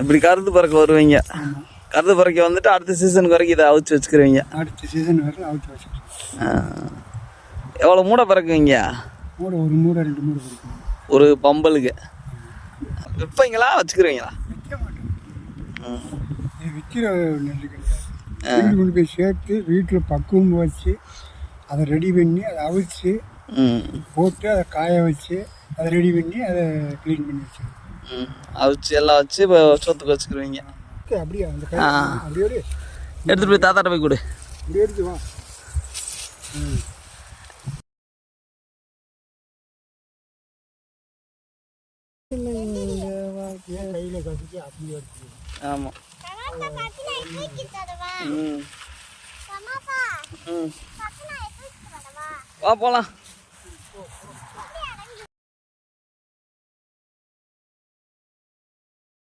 இப்படி கருது பறக்க வருவீங்க. கருது பறக்க வந்துட்டு அடுத்த சீசனுக்கு வரைக்கும் இதை அவிச்சு வச்சுக்கிறீங்க. அடுத்த சீசன் வரை அவுத்து வச்சுருக்கோம் ஆ. எவ்வளோ மூடை பறக்குவீங்க? மூடை ஒரு மூடை ரெண்டு மூடை பிடிக்கும் ஒரு பம்பலுக்கு. விற்பீங்களா? வச்சுக்கிறீங்களா? விற்கிற நெல் கிடையாது. கொண்டு போய் சேர்த்து வீட்டில் பக்குவம் வச்சு அதை ரெடி பண்ணி அதை அவிச்சு போட்டு அதை காய வச்சு அதை ரெடி பண்ணி அதை க்ளீன் பண்ணி வச்சிருக்கோம் அவிச்சு எல்லாம் வச்சு இப்போ சோத்துக்கு வச்சுக்கிருவீங்க. அப்படியே? எடுத்துகிட்டு போய் தாத்தாட்ட போய் கொடு. ஆமாம் ம். ம். வா போகலாம்